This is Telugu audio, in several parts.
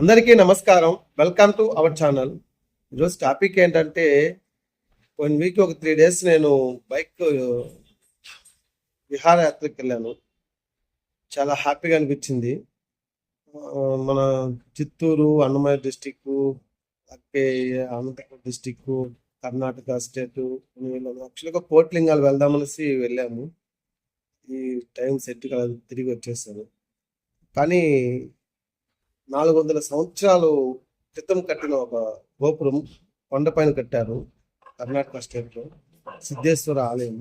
అందరికీ నమస్కారం. వెల్కమ్ టు అవర్ ఛానల్ ఈరోజు టాపిక్ ఏంటంటే వన్ వీక్ ఒక త్రీ డేస్ నేను బైక్ విహారయాత్రకు వెళ్ళాను. చాలా హ్యాపీగా అనిపించింది. మన చిత్తూరు అన్నమయ్య డిస్టిక్ అలాగే అనంతపురం డిస్టిక్ కర్ణాటక స్టేట్ యాక్చువల్గా కోట్లింగాలు వెళ్దామనేసి వెళ్ళాము. ఈ టైం సెట్ కాదు తిరిగి వచ్చేసాను. కానీ నాలుగు వందల సంవత్సరాలు క్రితం కట్టిన ఒక గోపురం కొండపైన కట్టారు కర్ణాటక స్టేట్లో సిద్ధేశ్వర ఆలయం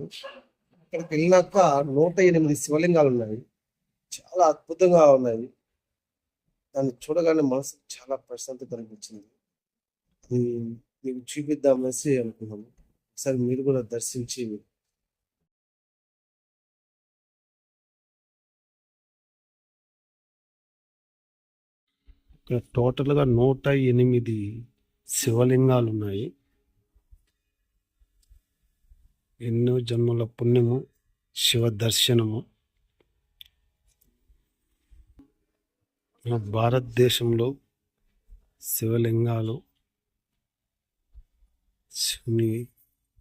అక్కడికి వెళ్ళినాక నూట ఎనిమిది శివలింగాలు ఉన్నాయి. చాలా అద్భుతంగా ఉన్నాయి. దాన్ని చూడగానే మనసు చాలా ప్రశాంతత అనిపించింది అది మీకు చూపిద్దామనేసి అనుకున్నాము. ఒకసారి మీరు కూడా దర్శించి ఇక్కడ టోటల్గా నూట ఎనిమిది శివలింగాలు ఉన్నాయి ఎన్నో జన్మల పుణ్యము శివ దర్శనము. మన భారతదేశంలో శివలింగాలు శివుని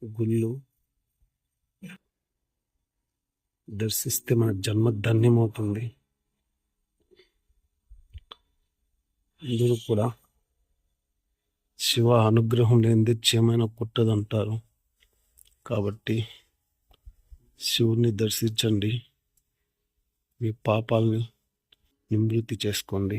గుళ్ళు దర్శిస్తే మన జన్మ ధన్యమవుతుంది. అందరూ కూడా శివ అనుగ్రహం లేనిది చేయమైనా పుట్టదంటారు కాబట్టి శివుని దర్శించండి. మీ పాపాలని నివృత్తి చేసుకోండి.